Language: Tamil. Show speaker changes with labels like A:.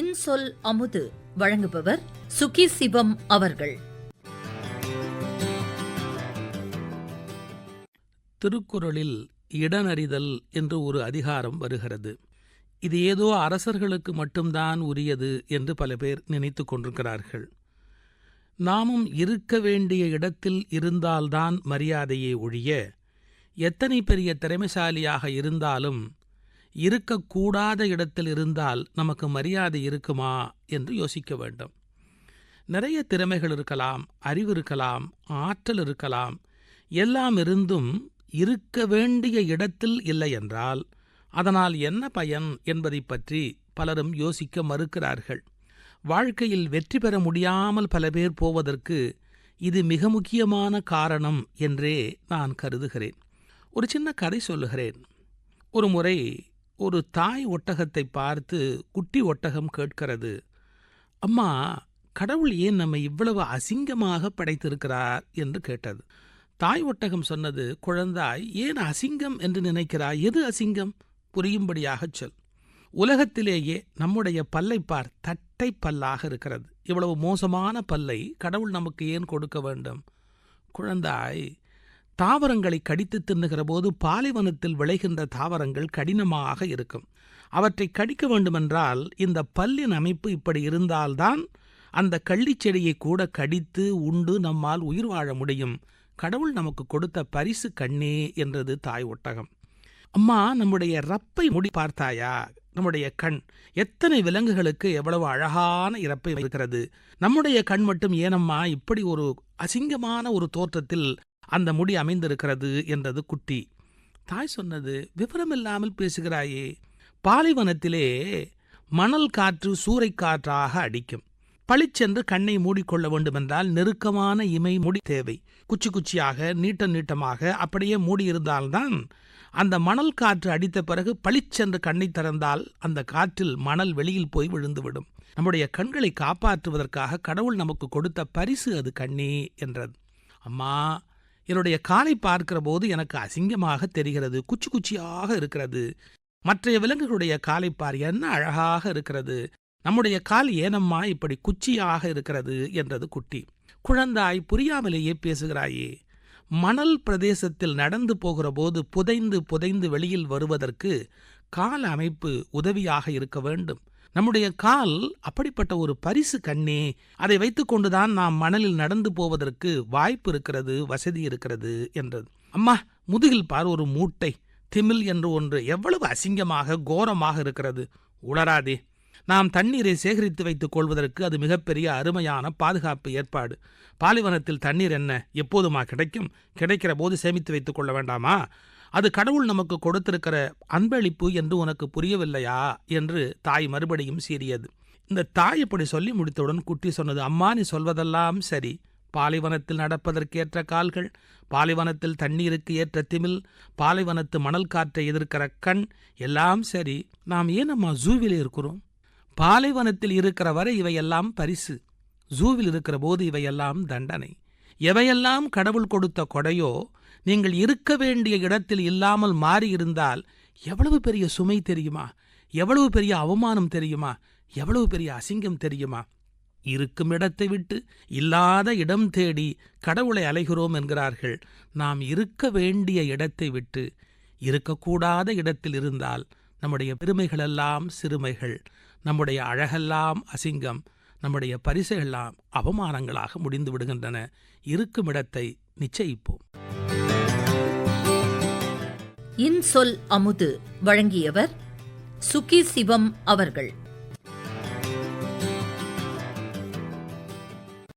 A: இன்சொல் அமுது வழங்குபவர் சுகி சிவம் அவர்கள்.
B: திருக்குறளில் இடனறிதல் என்று ஒரு அதிகாரம் வருகிறது. இது ஏதோ அரசர்களுக்கு மட்டும்தான் உரியது என்று பல பேர் நினைத்து கொண்டிருக்கிறார்கள். நாமும் இருக்க வேண்டிய இடத்தில் இருந்தால்தான் மரியாதையே ஒழிய எத்தனை பெரிய திறமைசாலியாக இருந்தாலும் இருக்கக்கூடாத இடத்தில் இருந்தால் நமக்கு மரியாதை இருக்குமா என்று யோசிக்க வேண்டும். நிறைய திறமைகள் இருக்கலாம் அறிவு இருக்கலாம் ஆற்றல் இருக்கலாம். எல்லாம் இருந்தும் இருக்க வேண்டிய இடத்தில் இல்லை என்றால் அதனால் என்ன பயன் என்பதை பற்றி பலரும் யோசிக்க மறுக்கிறார்கள். வாழ்க்கையில் வெற்றி பெற முடியாமல் பல பேர் போவதற்கு இது மிக முக்கியமான காரணம் என்றே நான் கருதுகிறேன். ஒரு சின்ன கதை சொல்லுகிறேன். ஒரு முறை ஒரு தாய் ஒட்டகத்தை பார்த்து குட்டி ஒட்டகம் கேட்கிறது. அம்மா கடவுள் ஏன் நம்மை இவ்வளவு அசிங்கமாக படைத்திருக்கிறார்? என்று கேட்டது. தாய் ஒட்டகம் சொன்னது குழந்தாய் ஏன் அசிங்கம் என்று நினைக்கிறாய்? எது அசிங்கம்? புரியும்படியாகச் சொல். உலகத்திலேயே நம்முடைய பல்லை பார் தட்டை பல்லாக இருக்கிறது. இவ்வளவு மோசமான பல்லை கடவுள் நமக்கு ஏன் கொடுக்க வேண்டும்? குழந்தாய் தாவரங்களை கடித்து தின்னுகிற போது பாலைவனத்தில் விளைகின்ற தாவரங்கள் கடினமாக இருக்கும். அவற்றை கடிக்க வேண்டுமென்றால் இந்த பல்லின் அமைப்பு இப்படி இருந்தால்தான் அந்த கள்ளிச்செடியை கூட கடித்து உண்டு நம்மால் உயிர் வாழ முடியும். கடவுள் நமக்கு கொடுத்த பரிசு கண்ணே என்றது தாய் ஒட்டகம். அம்மா நம்முடைய ரப்பை முடி பார்த்தாயா? நம்முடைய கண். எத்தனை விலங்குகளுக்கு எவ்வளவு அழகான இறப்பை இருக்கிறது. நம்முடைய கண் மட்டும் ஏனம்மா? இப்படி ஒரு அசிங்கமான ஒரு தோற்றத்தில் அந்த முடி அமைந்திருக்கிறது என்றது குட்டி. தாய் சொன்னது விவரமில்லாமல் பேசுகிறாயே. பாலைவனத்திலே மணல் காற்று சூறைக்காற்றாக அடிக்கும். பளிச்சென்று கண்ணை மூடிக்கொள்ள வேண்டுமென்றால் நெருக்கமான இமை முடி தேவை. குச்சி குச்சியாக நீட்ட நீட்டமாக அப்படியே மூடியிருந்தால்தான் அந்த மணல் காற்று அடித்த பிறகு பளிச்சென்று கண்ணை திறந்தால் அந்த காற்றில் மணல் வெளியில் போய் விழுந்துவிடும். நம்முடைய கண்களை காப்பாற்றுவதற்காக கடவுள் நமக்கு கொடுத்த பரிசு அது கண்ணி என்றது. அம்மா என்னுடைய காலை பார்க்கிற போது எனக்கு அசிங்கமாக தெரிகிறது குச்சி குச்சியாக இருக்கிறது. மற்றைய விலங்குகளுடைய காலை பார் என்ன அழகாக இருக்கிறது? நம்முடைய கால் ஏனம்மா இப்படி குச்சியாக இருக்கிறது? என்றது குட்டி. குழந்தாய் புரியாமலேயே பேசுகிறாயே. மணல் பிரதேசத்தில் நடந்து போகிற போது புதைந்து புதைந்து வெளியில் வருவதற்கு கால அமைப்பு உதவியாக இருக்க வேண்டும். நம்முடைய கால் அப்படிப்பட்ட ஒரு பரிசு கண்ணே அதை வைத்துக்கொண்டுதான் நாம் மணலில் நடந்து போவதற்கு வாய்ப்பு இருக்கிறது வசதி இருக்கிறது என்றது. அம்மா முதுகில் பார் ஒரு மூட்டை திமில் என்று ஒன்று எவ்வளவு அசிங்கமாக கோரமாக இருக்கிறது. உளராதே நாம் தண்ணீரை சேகரித்து வைத்துக் கொள்வதற்கு அது மிகப்பெரிய அருமையான பாதுகாப்பு ஏற்பாடு. பாலைவனத்தில் தண்ணீர் என்ன எப்போதுமா கிடைக்கும்? கிடைக்கிற போது சேமித்து வைத்துக் கொள்ள வேண்டாமா? அது கடவுள் நமக்கு கொடுத்திருக்கிற அன்பளிப்பு என்று உனக்கு புரியவில்லையா? என்று தாய் மறுபடியும் சீறியது. இந்த தாய் இப்படி சொல்லி முடித்தவுடன் குட்டி சொன்னது அம்மா நீ சொல்வதெல்லாம் சரி. பாலைவனத்தில் நடப்பதற்கேற்ற கால்கள் பாலைவனத்தில் தண்ணீருக்கு ஏற்ற திமில் பாலைவனத்து மணல் காற்றை எதிர்க்கிற கண் எல்லாம் சரி. நாம் ஏன் அம்மா ஜூவில் இருக்கிறோம்? பாலைவனத்தில் இருக்கிற வரை இவையெல்லாம் பரிசு. ஜூவில் இருக்கிற போது இவையெல்லாம் தண்டனை. எவையெல்லாம் கடவுள் கொடுத்த கொடையோ நீங்கள் இருக்க வேண்டிய இடத்தில் இல்லாமல் மாறியிருந்தால் எவ்வளவு பெரிய சுமை தெரியுமா? எவ்வளவு பெரிய அவமானம் தெரியுமா? எவ்வளவு பெரிய அசிங்கம் தெரியுமா? இருக்கும் இடத்தை விட்டு இல்லாத இடம் தேடி கடவுளை அலைகிறோம் என்கிறார்கள். நாம் இருக்க வேண்டிய இடத்தை விட்டு இருக்கக்கூடாத இடத்தில் இருந்தால் நம்முடைய பெருமைகளெல்லாம் சிறுமைகள் நம்முடைய அழகெல்லாம் அசிங்கம் நம்முடைய பரிசுகள்லாம் அவமானங்களாக முடிந்து விடுகின்றன. இருக்கும் இடத்தை நிச்சயிப்போம்.
A: இன்சொல் அமுது வழங்கியவர் சுகி சிவம் அவர்கள்.